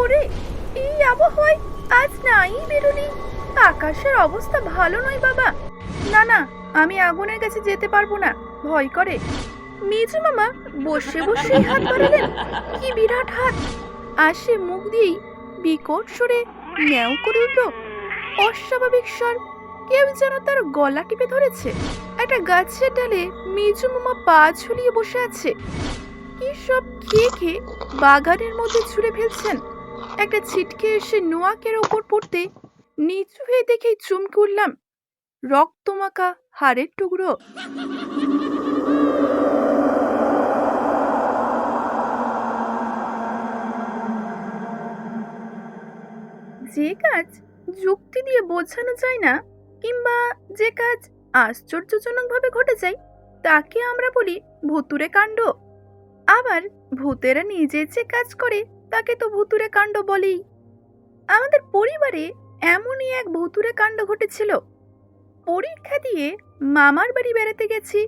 ওরে, এই আবহাওয়ায় আজ নাই বেরোলি আকাশের অবস্থা ভালো নয় বাবা। না না, আমি আগুনের কাছে যেতে পারব না, ভয় করে। মেজু মামা, বসে বসে হাত বাড়ালেন। কি বিরাট হাত। আর সে মুখ দিয়েই বিকট সরে ন্যাও করে উঠল। অস্বাভাবিক স্বর, কেউ যেন তার গলা টিপে ধরেছে। একটা গাছের ডালে মেজু মামা পা ঝুলিয়ে বসে আছে। কি সব খেয়ে খেয়ে বাগানের মধ্যে ছুঁড়ে ফেলছেন। একটা ছিটকে এসে নোয়াকের ওপর পড়তে নিচু হয়ে দেখেই চমকে উঠলাম রক্তমাখা হাড়ের টুকরো। যে কাজ যুক্তি দিয়ে বোঝানো যায় না, কিংবা যে কাজ আশ্চর্যজনকভাবে ঘটে যায়, তাকে আমরা বলি ভুতুরে কাণ্ড। আবার ভূতেরা নিজে যে কাজ করে তাকে তো ভুতুরে কাণ্ড বলেই। আমাদের পরিবারে এমনই এক ভুতুরে কাণ্ড ঘটেছিল। পরীক্ষা দিয়ে মামার বাড়ি বেড়াতে গেছি।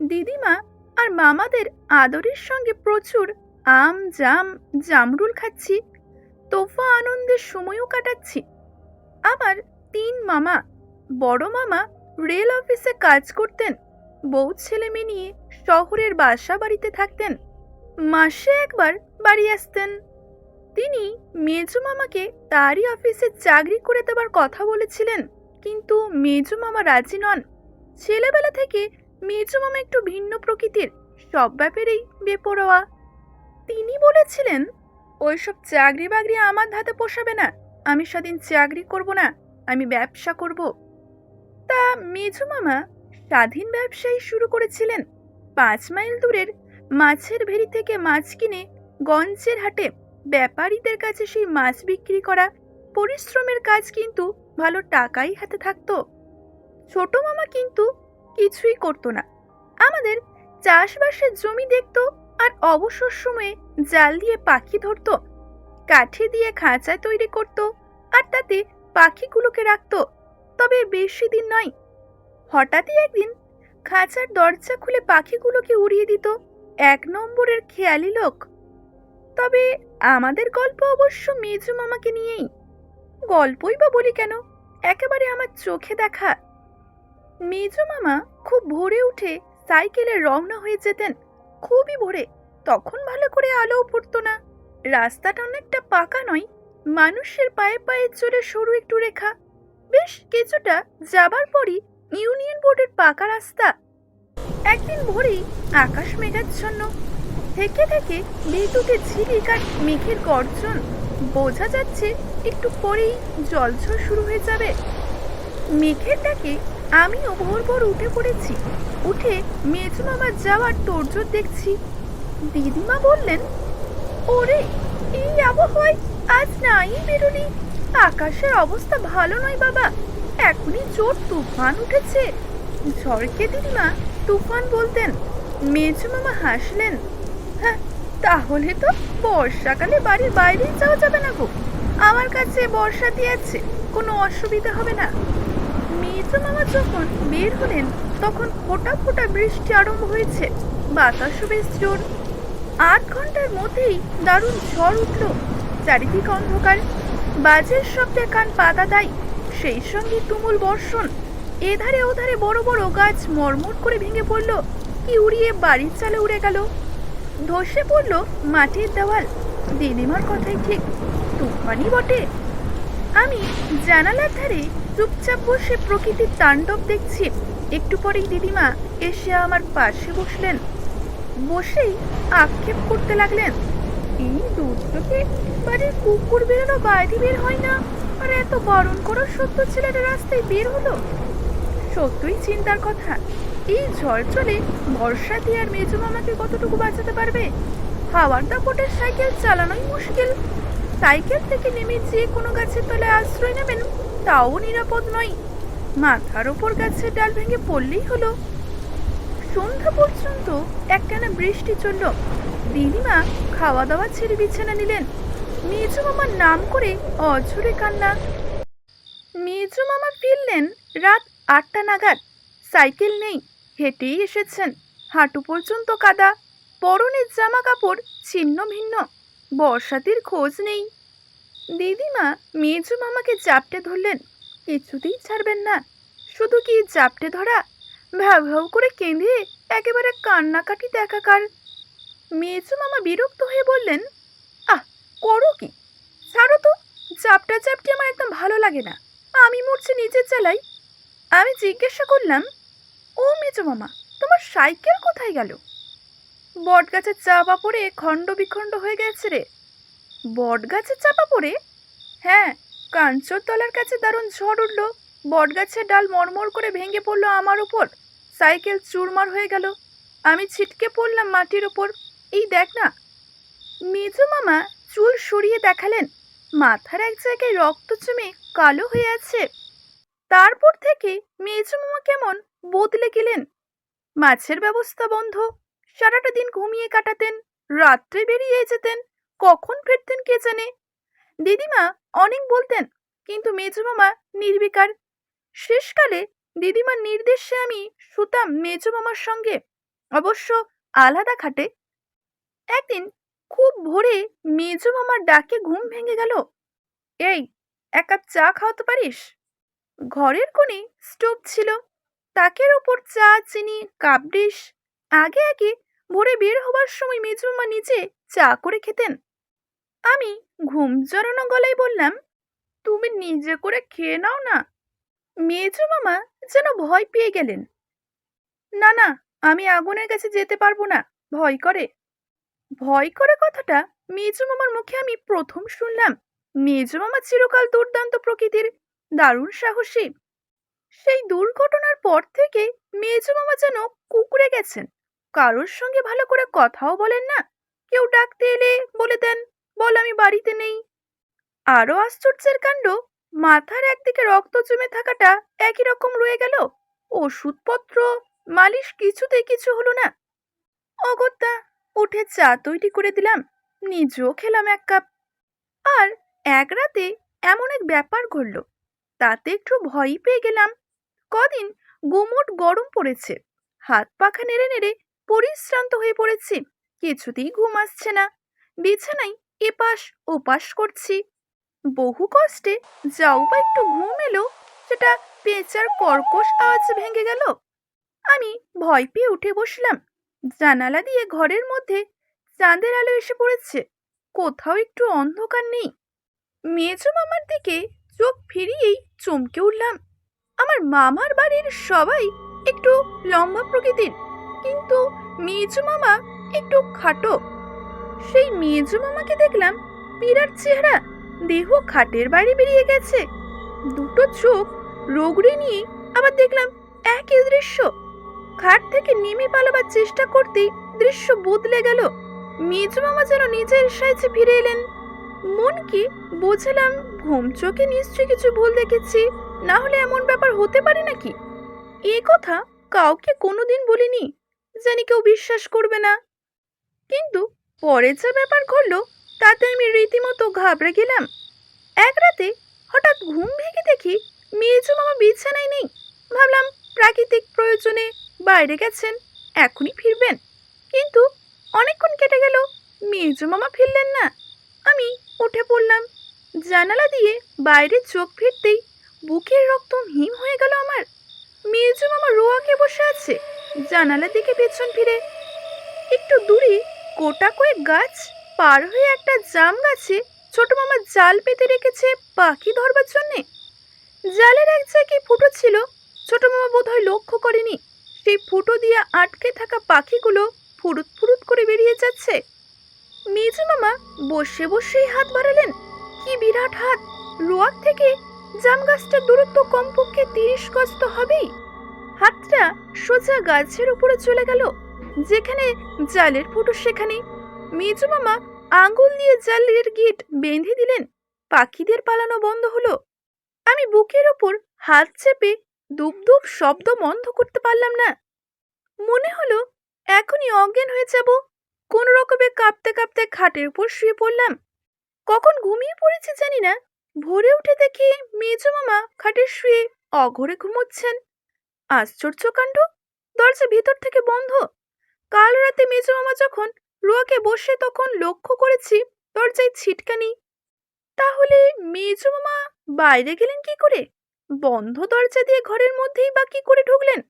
দিদিমা আর মামাদের আদরের সঙ্গে প্রচুর আম জাম জামরুল খাচ্ছি, তোফা আনন্দের সময়ও কাটাচ্ছি। আমার তিন মামা, বড় মামা রেল অফিসে কাজ করতেন, বউ ছেলে মেয়ে নিয়ে শহরের বাসা বাড়িতে থাকতেন। মাসে একবার বাড়ি আসতেন। তিনি মেজু মামাকে তারই অফিসে চাকরি করে দেবার কথা বলেছিলেন, কিন্তু মেজু মামা রাজি নন। ছেলেবেলা থেকে মেজু মামা একটু ভিন্ন প্রকৃতির, সব ব্যাপারেই বেপরোয়া। তিনি বলেছিলেন, ওইসব চাকরি বাকরি আমার ধাতে পোষাবে না, আমি সেদিন চাকরি করব না, আমি ব্যবসা করব। তা মেজু মামা স্বাধীন ব্যবসায়ী শুরু করেছিলেন। পাঁচ মাইল দূরের মাছের ভেরি থেকে মাছ কিনে গঞ্জের হাটে ব্যাপারীদের কাছে সেই মাছ বিক্রি করা পরিশ্রমের কাজ কিন্তু ভালো টাকাই হাতে থাকতো। ছোট মামা কিন্তু কিছুই করতো না। আমাদের চাষবাসের জমি দেখত আর অবসর সময়ে জাল দিয়ে পাখি ধরতো। কাঠি দিয়ে খাঁচা তৈরি করত আর তাতে পাখিগুলোকে রাখত। তবে বেশি দিন নয়, হঠাৎই একদিন খাঁচার দরজা খুলে পাখিগুলোকে উড়িয়ে দিত। এক নম্বরের খেয়ালি লোক। তবে আমাদের গল্প অবশ্য মেজু মামাকে নিয়েই। গল্পই বা বলি কেন? একেবারে আমার চোখে দেখা। মেজু মামা খুব ভোরে উঠে সাইকেলে রওনা হয়ে যেতেন, খুবই ভোরে। তখন ভালো করে আলোও পড়তো না। রাস্তাটা অনেকটা পাকা নয়, মানুষের পায়ে পায়ে চড়ে সরু একটু রেখা। বেশ কিছুটা যাবার পরই ইউনিয়ন বোর্ডের পাকা রাস্তা। একদিন ভোরেই আকাশ মেঘাচ্ছন্ন থেকে থেকে বিদ্যুতের ঝিলিক আর মেঘের গর্জন, বোঝা যাচ্ছে একটু পরেই জলঝড় শুরু হয়ে যাবে। মেঘের ডাকে আমিও ভোর ভোর উঠে পড়েছি। উঠে মেজু মামার যাওয়ার তোড়জোড় দেখছি। দিদিমা বললেন, ওরে, এই আবহাওয়ায় আজ নাই বেরোলি আকাশের অবস্থা ভালো নয় বাবা। এখনই জোর তুফান উঠেছে। ঝড়কে দিদিমা, তুফান বলতেন। মেজু মামা হাসলেন। তাহলে তো বর্ষাকালে বাড়ির বাইরেই যাওয়া যাবে না গো। আমার কাছে বর্ষাতি আছে কোনো অসুবিধা হবে না। মেজু মামা যখন বের হলেন, তখন ফোটা ফোটা বৃষ্টি আরম্ভ হয়েছে, বাতাসও বেশ জোর। আট ঘণ্টার মধ্যেই দারুণ ঝড় উঠল, চারিদিক অন্ধকার। বাজের শব্দে কান পাতা দেয়, সেই সঙ্গে তুমুল বর্ষণ। এধারে ওধারে বড় বড় গাছ মরমর করে ভেঙে পড়ল, কি উড়িয়ে বাড়ির চালে উড়ে গেল। ধসে পড়ল মাটির দেওয়াল। দিদিমার কথাই ঠিক তুফানি বটে। আমি জানালার ধারে চুপচাপ বসে প্রকৃতির তাণ্ডব দেখছি। একটু পরেই দিদিমা এসে আমার পাশে বসলেন। বসেই আক্ষেপ করতে লাগলেন, এই দুধটাকে বাড়ির কুকুর বেরোনো বাইরে বের হয় না। আর এত বারণ করো সত্য ছেলেটা রাস্তায় বের হলো? সত্যই চিন্তার কথা। এই ঝড় চলে বর্ষা দিয়ে আর মেজু মামাকে কতটুকু বাঁচাতে পারবে? হাওয়ার দাপটের সাইকেল চালানোই মুশকিল। সাইকেল থেকে নেমে যে কোনো গাছের তলায় আশ্রয় নেবেন, তাও নিরাপদ নয়। মাথার ওপর গাছের ডাল ভেঙে পড়লেই হলো। সন্ধ্যা পর্যন্ত একটানা বৃষ্টি চলল। দিদিমা খাওয়া দাওয়া ছেড়ে বিছানা নিলেন। মেজু মামার নাম করে অঝরে কান্না। মেজু মামা ফিরলেন রাত আটটা নাগাদ। সাইকেল নেই। হেঁটেই এসেছেন। হাঁটু পর্যন্ত কাদা, পরনের জামা কাপড় ছিন্ন ভিন্ন বর্ষাতির খোঁজ নেই। দিদিমা মেজু মামাকে চাপটে ধরলেন, কিছুতেই ছাড়বেন না। শুধু কি চাপটে ধরা? ভ্যাউ ভ্যাউ করে কেঁদে একেবারে কান্নাকাটি দেখাকার। মেজু মামা বিরক্ত হয়ে বললেন, আহ, করো কি? ছাড়ো তো চাপটা চাপটি আমার একদম ভালো লাগে না। আমি মরছি নিজের চালাই আমি জিজ্ঞাসা করলাম ও মেজো মামা, তোমার সাইকেল কোথায় গেল? বট গাছের চাপা পড়ে খণ্ড বিখণ্ড হয়ে গেছে রে। বট গাছের চাপা পড়ে? হ্যাঁ কাঞ্চর তলার কাছে দারুণ ঝড় উঠল। বট গাছের ডাল মরমর করে ভেঙে পড়ল আমার উপর। সাইকেল চুরমার হয়ে গেল। আমি ছিটকে পড়লাম মাটির ওপর এই দেখ না। মেজো মামা, চুল সরিয়ে দেখালেন। মাথার এক জায়গায় রক্ত জমে কালো হয়ে আছে। তারপর থেকে মেজো মামা কেমন বদলে গেলেন। মাছের ব্যবস্থা বন্ধ। সারাটা দিন ঘুমিয়ে কাটাতেন, রাত্রে বেরিয়ে যেতেন, কখন ফিরতেন কে জানে? দিদিমা অনেক বলতেন, কিন্তু মেজো মামা নির্বিকার। শেষকালে দিদিমার নির্দেশে আমি সুতাম মেজো মামার সঙ্গে, অবশ্য আলাদা খাটে। একদিন খুব ভোরে মেজো মামার ডাকে ঘুম ভেঙে গেল। এই, এক কাপ চা খাওয়াতে পারিস? ঘরের কোণে স্টোভ ছিল। তাকের ওপর চা, চিনি, কাপ ডিশ। আগে আগে ভোরে বের হবার সময় মেজো মামা নিজে চা করে খেতেন। আমি ঘুম জড়ানো গলায় বললাম, তুমি নিজে করে খেয়ে নাও না। মেজু মামা যেন ভয় পেয়ে গেলেন। না না, আমি আগুনের কাছে যেতে পারব না, ভয় করে। ভয় করে কথাটা মেজু মামার মুখে আমি প্রথম শুনলাম। মেজো মামা চিরকাল দুর্দান্ত প্রকৃতির দারুণ সাহসী। সেই দুর্ঘটনার পর থেকে মেজো মামা যেন কুকুরে গেছেন। কারোর সঙ্গে ভালো করে কথাও বলেন না। কেউ ডাকতে এলে বলে দেন, বল, আমি বাড়িতে নেই। আরও আশ্চর্যের কাণ্ড, মাথার একদিকে রক্ত জমে থাকাটা একই রকম রয়ে গেল। ওষুধপত্র, মালিশ কিছুতেই কিছু হলো না। অগত্যা, উঠে চা তৈরি করে দিলাম, নিজেও খেলাম এক কাপ। আর এক রাতে এমন এক ব্যাপার ঘটল, তাতে একটু ভয়ই পেয়ে গেলাম। কদিন গুমোট গরম পড়েছে। হাত পাখা নেড়ে নেড়ে পরিশ্রান্ত হয়ে পড়েছি। কিছুতেই ঘুম আসছে না। বিছানায় এপাশ ওপাশ করছি। বহু কষ্টে যাও বা একটু ঘুম এলো, সেটা পেঁচার কর্কশ আওয়াজ ভেঙে গেল। আমি ভয় পেয়ে উঠে বসলাম। জানালা দিয়ে ঘরের মধ্যে চাঁদের আলো এসে পড়েছে। কোথাও একটু অন্ধকার নেই। মেজো মামার দিকে চোখ ফিরিয়েই চমকে উঠলাম। আমার মামার বাড়ির সবাই একটু লম্বা প্রকৃতির, কিন্তু মেজো মামা একটু খাটো। সেই মেজো মামাকে দেখলাম বিরাট চেহারা দেহ খাটের বাইরে বেরিয়ে গেছে। দুটো চোখ রোগড়ে নিয়ে আবার দেখলাম একই দৃশ্য। খাট থেকে নেমে পালাবার চেষ্টা করতেই দৃশ্য বদলে গেল। মেজো মামা যেন নিজের সাইজে ফিরে এলেন। মন কি বোঝালাম, ঘুম চোখে নিশ্চয়ই কিছু ভুল দেখেছি। না হলে এমন ব্যাপার হতে পারে নাকি? এ কথা কাউকে কোনোদিন বলিনি জানি কেউ বিশ্বাস করবে না। কিন্তু পরে যা ব্যাপার ঘটলো, তাতে আমি রীতিমতো ঘাবড়ে গেলাম। এক রাতে হঠাৎ ঘুম ভেঙে দেখি মেজো মামা বিছানায় নেই। ভাবলাম প্রাকৃতিক প্রয়োজনে বাইরে গেছেন, এখনই ফিরবেন। কিন্তু অনেকক্ষণ কেটে গেল, মেজো মামা ফিরলেন না। আমি উঠে পড়লাম। জানালা দিয়ে বাইরে চোখ ফিরতেই বুকের রক্ত হিম হয়ে গেল আমার। মেজো মামা রোয়াকে বসে আছে, জানালার দিকে পেছন ফিরে। একটু দূরে গোটা কয়েক গাছ পার হয়ে একটা জাম গাছে ছোট মামা জাল পেতে রেখেছে পাখি ধরবার জন্যে। জালের এক জায়গায় ফুটো ছিল, ছোট মামা বোধহয় লক্ষ্য করেনি। সেই ফুটো দিয়ে আটকে থাকা পাখিগুলো ফুরুত ফুরুত করে বেরিয়ে যাচ্ছে। মেজু মামা বসে বসেই হাত বাড়ালেন। কি বিরাট হাত! রোয়াক থেকে জাম গাছটার দূরত্ব কমপক্ষে তিরিশ গজ তো হবেই। হাতটা সোজা গাছের উপরে চলে গেল, যেখানে জালের ফুটো সেখানে মেজু মামা আঙ্গুল দিয়ে জালের গিট বেঁধে দিলেন, পাখিদের পালানো বন্ধ হলো। আমি বুকের ওপর হাত চেপে দুপ দুপ শব্দ বন্ধ করতে পারলাম না। মনে হলো এখনই অজ্ঞান হয়ে যাব কোন রকমে কাঁপতে কাঁপতে খাটের উপর শুয়ে পড়লাম। কখন ঘুমিয়ে পড়েছি জানি না ভোরে উঠে দেখি মেজো মামা খাটে শুয়ে অঘরে ঘুমোচ্ছেন। আশ্চর্য কাণ্ড, দরজা ভিতর থেকে বন্ধ। কাল রাতে মেজো মামা যখন রোয়াকে বসে তখন লক্ষ্য করেছি দরজায় ছিটকানি। তাহলে মেজো মামা বাইরে গেলেন কি করে? বন্ধ দরজা দিয়ে ঘরের মধ্যেই বা কি করে ঢুকলেন?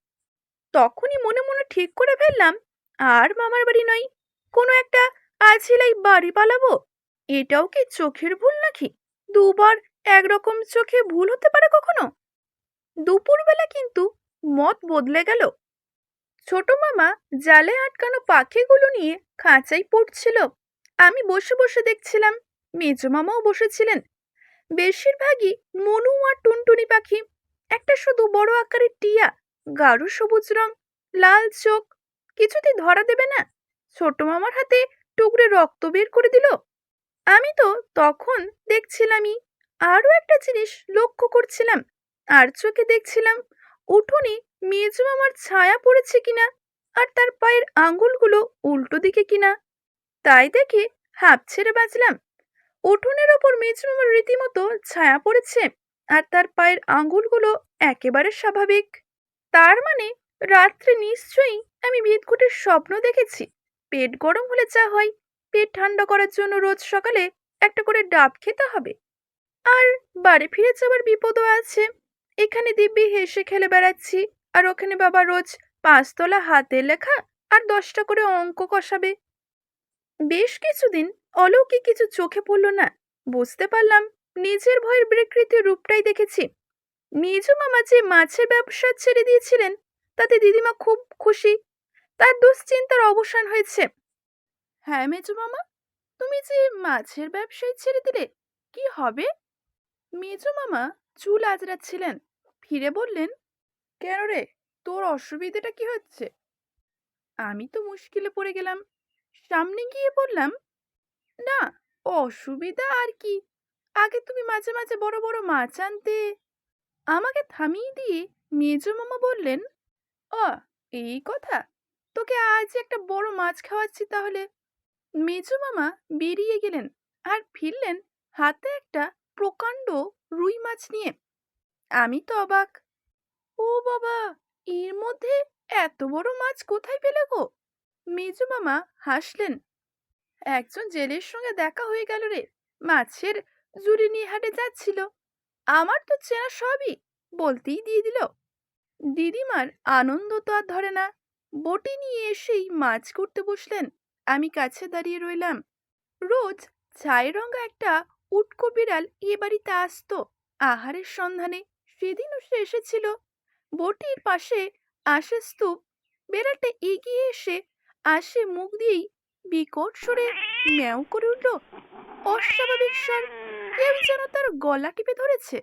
তখনই মনে মনে ঠিক করে ফেললাম, আর মামার বাড়ি নয়, কোনো একটা আছিলাই বাড়ি পালাবো, এটাও কি চোখের ভুল নাকি? দুবার একরকম চোখে ভুল হতে পারে কখনো? দুপুরবেলা কিন্তু মত বদলে গেল। ছোট মামা জালে আটকানো পাখিগুলো নিয়ে খাঁচাই পড়ছিল। আমি বসে বসে দেখছিলাম, মেজো মামাও বসেছিলেন। বেশিরভাগই মনু আর টুনটুনি পাখি। একটা শুধু বড় আকারের টিয়া, গাঢ় সবুজ রং, লাল চোখ, কিছুতেই ধরা দেবে না। ছোট মামার হাতে টুকরে রক্ত বের করে দিল। আমি তো তখন দেখছিলামই, আরও একটা জিনিস লক্ষ্য করছিলাম। আর চোখে দেখছিলাম, উঠোনে মেজো আমার ছায়া পড়েছে কিনা আর তার পায়ের আঙুলগুলো উল্টো দিকে কিনা। তাই দেখে হাঁপ ছেড়ে বাঁচলাম। উঠোনের ওপর মেজো আমার রীতিমতো ছায়া পড়েছে আর তার পায়ের আঙুলগুলো একেবারে স্বাভাবিক। তার মানে রাত্রে নিশ্চয়ই আমি বিদঘুটের স্বপ্ন দেখেছি। পেট গরম হলে যা হয় পেট ঠান্ডা করার জন্য রোজ সকালে একটা করে ডাব খেতে হবে। আর বাড়ি ফিরে যাওয়ার বিপদও আছে। এখানে দিব্যি হেসে খেলে বেড়াচ্ছি। আর ওখানে বাবা রোজ পাঁচতলা হাতে লেখা আর দশটা করে অঙ্ক কষাবে। বেশ কিছুদিন অলৌকিক কিছু চোখে পড়ল না। বুঝতে পারলাম নিজের ভয়ের বিকৃতি রূপটাই দেখেছি। নিজু মামা যে মাছের ব্যবসা ছেড়ে দিয়েছিলেন, তাতে দিদিমা খুব খুশি। তার দুশ্চিন্তার অবসান হয়েছে। হ্যাঁ মেজু মামা। তুমি যে মাছের ব্যবসায় ছেড়ে দিলে, কি হবে? মেজু মামা চুল আজরাচ্ছিলেন ফিরে বললেন, কেন রে, তোর অসুবিধাটা কি হচ্ছে? আমি তো মুশকিলে পড়ে গেলাম। সামনে গিয়ে বললাম, না, অসুবিধা আর কি। আগে তুমি মাঝে মাঝে বড় বড় মাছ আনতে। আমাকে থামিয়ে দিয়ে মেজো মামা বললেন ও এই কথা? তোকে আজ একটা বড় মাছ খাওয়াচ্ছি তাহলে? মেজো মামা বেরিয়ে গেলেন আর ফিরলেন হাতে একটা প্রকাণ্ড রুই মাছ নিয়ে। আমি তো অবাক। ও বাবা, এর মধ্যে এত বড় মাছ কোথায় পেলে গো? মেজু মামা হাসলেন। একজন জেলের সঙ্গে দেখা হয়ে গেল রে, মাছের জুড়ি নিয়ে হাটে যাচ্ছিল। আমার তো চেনা সবই, বলতেই দিয়ে দিল। দিদিমার আনন্দ তো আর ধরে না, বটি নিয়ে এসেই মাছ করতে বসলেন। আমি কাছে দাঁড়িয়ে রইলাম। রোজ ছাই রঙা একটা উটকো বিড়াল এ বাড়িতে আসতো। আহারের সন্ধানে সেদিনও সে এসেছিল। বটির পাশে আসে স্তূপ। বেড়ালটা এগিয়ে এসে আসে মুখ দিয়েই বিকট সরে ম্যাও করে উঠল, অস্বাভাবিক স্বর কেউ যেন তার গলা টিপে ধরেছে।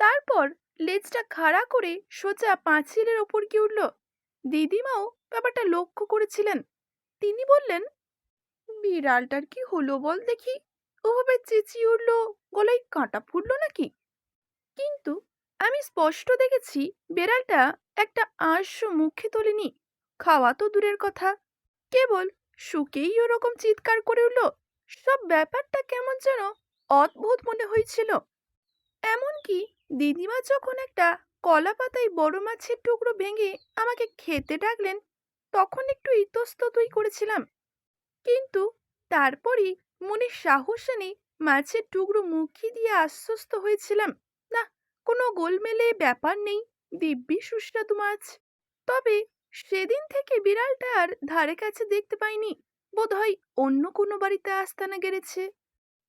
তারপর লেজটা খাড়া করে সোজা পাঁচিলের ওপর গিয়ে উঠল। দিদিমাও ব্যাপারটা লক্ষ্য করেছিলেন। তিনি বললেন, বিড়ালটার কি হলো বল দেখি? ওভাবে চেঁচিয়ে উঠল, গলায় কাঁটা ফুটল নাকি? কিন্তু আমি স্পষ্ট দেখেছি বেড়ালটা একটা আঁশ মুখে তোলেনি, খাওয়া তো দূরের কথা। কেবল শুকেই ওরকম চিৎকার করে উঠল, সব ব্যাপারটা কেমন যেন অদ্ভুত মনে হয়েছিল। এমনকি দিদিমা যখন একটা কলা পাতায় বড় মাছের টুকরো ভেঙে আমাকে খেতে ডাকলেন তখন একটু ইতস্ততই করেছিলাম। কিন্তু তারপরই মনে সাহস এনে মাছের টুকরো মুখি দিয়ে আশ্বস্ত হয়েছিলাম, না, কোনো গোলমেলে ব্যাপার নেই, দিব্যি সুস্বাদু মাছ। তবে সেদিন থেকে বিড়ালটা আর ধারে কাছে দেখতে পাইনি। বোধহয় অন্য কোনো বাড়িতে আস্তানা গেড়েছে।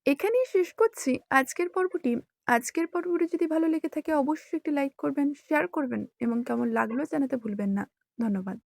এখানেই শেষ করছি আজকের পর্বটি। আজকের পর্বটি যদি ভালো লেগে থাকে, অবশ্যই একটি লাইক করবেন, শেয়ার করবেন এবং কেমন লাগল জানাতে ভুলবেন না। ধন্যবাদ।